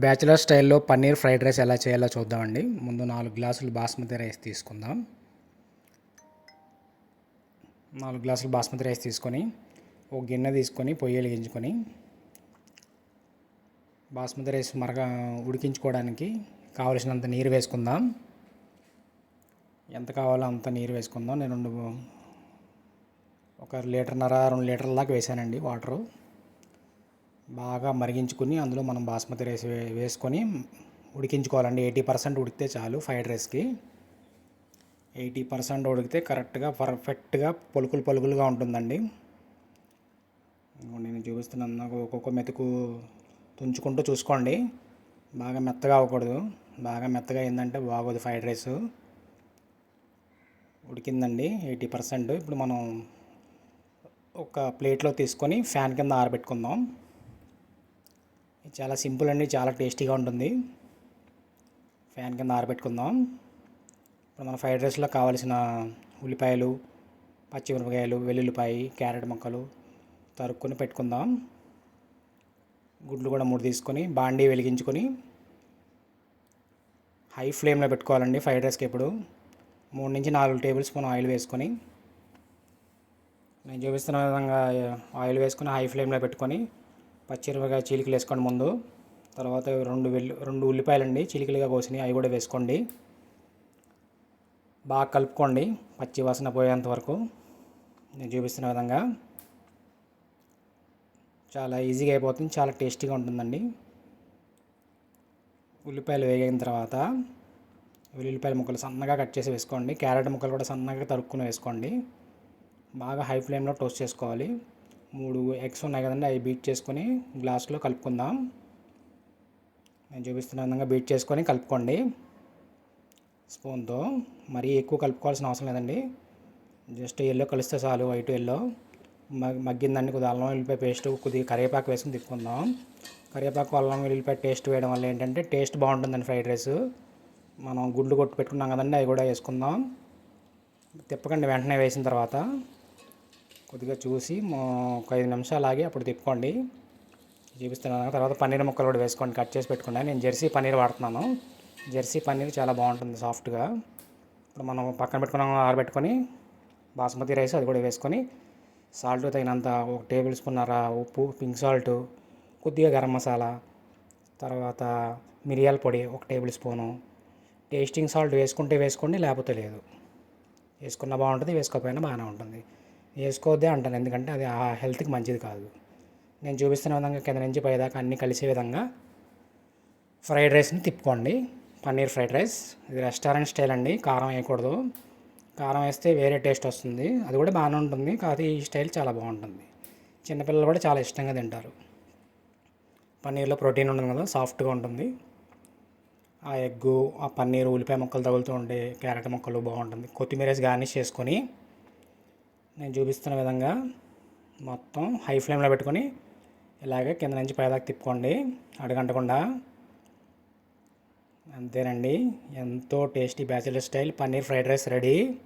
Bachelor స్టైల్లో paneer fried rice ఎలా చేయాలో చూద్దామండి. ముందు నాలుగు గ్లాసులు బాస్మతి రైస్ తీసుకుందాం. నాలుగు గ్లాసులు బాస్మతి రైస్ తీసుకొని ఒక గిన్నె తీసుకొని పొయ్యి వెలిగించుకొని బాస్మతి రైస్ మరగ ఉడికించుకోవడానికి కావలసినంత నీరు వేసుకుందాం. ఎంత కావాలో అంత నీరు వేసుకుందాం. నేను రెండు ఒక లీటర్న్నర రెండు లీటర్ల దాకా వేసానండి వాటరు. బాగా మరిగించుకుని అందులో మనం బాస్మతి రైస్ వే- వేసుకొని ఉడికించుకోవాలండి. ఎయిటీ పర్సెంట్ ఉడికితే చాలు ఫ్రైడ్ రైస్కి. ఎయిటీ పర్సెంట్ ఉడికితే కరెక్ట్గా పర్ఫెక్ట్గా పలుకులు పలుకులుగా ఉంటుందండి. నేను చూపిస్తున్నాను. నాకు ఒక్కొక్క మెతుకు తుంచుకుంటూ చూసుకోండి. బాగా మెత్తగా అవ్వకూడదు. బాగా మెత్తగా అయిందంటే బాగోదు ఫ్రైడ్ రైస్. ఉడికిందండి ఎయిటీ పర్సెంట్. ఇప్పుడు మనం ఒక ప్లేట్లో తీసుకొని ఫ్యాన్ కింద ఆరబెట్టుకుందాం. చాలా సింపుల్ అండి చాలా టేస్టీగా ఉంటుంది. ఫ్యాన్ కింద ఆరబెట్టుకుందాం. ఇప్పుడు మన ఫ్రైడ్ రైస్లో కావాల్సిన ఉల్లిపాయలు పచ్చిమిరపకాయలు వెల్లుల్లిపాయ క్యారెట్ ముక్కలు తరుక్కొని పెట్టుకుందాం. గుడ్లు కూడా మూడు తీసుకొని బాండీ వెలిగించుకొని హై ఫ్లేమ్లో పెట్టుకోవాలండి ఫ్రైడ్ రైస్కి ఎప్పుడు. మూడు నుంచి నాలుగు టేబుల్ స్పూన్ ఆయిల్ వేసుకొని నేను చూపిస్తున్న విధంగా ఆయిల్ వేసుకొని హై ఫ్లేమ్లో పెట్టుకొని పచ్చిమిరపకాయ చీలికలు వేసుకోండి ముందు. తర్వాత రెండు వెల్లు రెండు ఉల్లిపాయలు అండి చిలికలుగా కోసినాయి అవి కూడా వేసుకోండి. బాగా కలుపుకోండి పచ్చి వాసన పోయేంత వరకు. నేను చూపిస్తున్న విధంగా. చాలా ఈజీగా అయిపోతుంది చాలా టేస్టీగా ఉంటుందండి. ఉల్లిపాయలు వేగిన తర్వాత వెల్లుల్లిపాయల ముక్కలు సన్నగా కట్ చేసి వేసుకోండి. క్యారెట్ ముక్కలు కూడా సన్నగా తరుక్కుని వేసుకోండి. బాగా హై ఫ్లేమ్లో టోస్ట్ చేసుకోవాలి. మూడు ఎగ్స్ ఉన్నాయి కదండి అవి బీట్ చేసుకొని గ్లాస్లో కలుపుకుందాం. నేను చూపిస్తున్న విధంగా బీట్ చేసుకొని కలుపుకోండి. స్పూన్తో మరీ ఎక్కువ కలుపుకోవాల్సిన అవసరం లేదండి. జస్ట్ ఎల్లో కలిస్తే చాలు వైట్ ఎల్లో మగ్గిందండి కొద్దిగా అల్లం వెల్లిపాయ పేస్ట్ కొద్దిగా కరివేపాకు వేసుకుని తిప్పుకుందాం. కరివేపాకు అల్లం వెల్లిపాయ టేస్ట్ వేయడం వల్ల ఏంటంటే టేస్ట్ బాగుంటుందండి ఫ్రైడ్ రైస్ మనం గుడ్లు కొట్టు పెట్టుకున్నాం కదండి అవి కూడా వేసుకుందాం. తిప్పకండి వెంటనే వేసిన తర్వాత. కొద్దిగా చూసి ఒక ఐదు నిమిషాలు ఆగి అప్పుడు తిప్పుకోండి. చూపిస్తున్నాను. తర్వాత పన్నీర్ ముక్కలు కూడా వేసుకోండి. కట్ చేసి పెట్టుకున్నాను నేను జెర్సీ పన్నీర్ వాడుతున్నాను. జెర్సీ పన్నీర్ చాలా బాగుంటుంది సాఫ్ట్గా. ఇప్పుడు మనం పక్కన పెట్టుకున్నాం ఆరబెట్టుకొని బాస్మతి రైస్ అది కూడా వేసుకొని సాల్ట్ తగినంత ఒక టేబుల్ స్పూన్నర ఉప్పు పింక్ సాల్ట్ కొద్దిగా గరం మసాలా తర్వాత మిరియాల పొడి ఒక టేబుల్ స్పూను టేస్టింగ్ సాల్ట్ వేసుకుంటే వేసుకోండి లేకపోతే లేదు. వేసుకున్న బాగుంటుంది వేసుకోకపోయినా బాగానే ఉంటుంది. వేసుకోవద్దే అంటాను. ఎందుకంటే అది ఆ హెల్త్కి మంచిది కాదు. నేను చూపిస్తున్న విధంగా కింద నుంచి పైదాకా అన్నీ కలిసే విధంగా ఫ్రైడ్ రైస్ని తిప్పుకోండి. Paneer fried rice. ఇది రెస్టారెంట్ స్టైల్ అండి. కారం వేయకూడదు. కారం వేస్తే వేరే టేస్ట్ వస్తుంది. అది కూడా బాగానే ఉంటుంది. కాకపోతే ఈ స్టైల్ చాలా బాగుంటుంది. చిన్నపిల్లలు కూడా చాలా ఇష్టంగా తింటారు. పన్నీర్లో ప్రోటీన్ ఉంటుంది కదా సాఫ్ట్గా ఉంటుంది. ఆ ఎగ్గు ఆ పన్నీర్ ఉల్లిపాయ ముక్కలు తగులుతూ ఉండే క్యారెట్ ముక్కలు బాగుంటుంది. కొత్తిమీర వేసి గార్నిష్ చేసుకొని నేను చూపిస్తున్న విధంగా మొత్తం హై ఫ్లేమ్లో పెట్టుకొని ఇలాగే కింద నుంచి పైదాకా తిప్పుకోండి. అడగంటకుండా. అంతేనండి. ఎంతో tasty bachelor style. Paneer fried rice ready.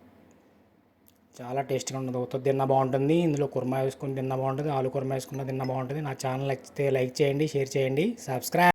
చాలా టేస్టీగా ఉంటుంది. ఉత్త తిన్నా బాగుంటుంది. ఇందులో కుర్మా వేసుకుని తిన్నా బాగుంటుంది. ఆలు కుర్మా వేసుకున్న తిన్నా బాగుంటుంది. నా ఛానల్ నచ్చితే లైక్ చేయండి షేర్ చేయండి సబ్స్క్రైబ్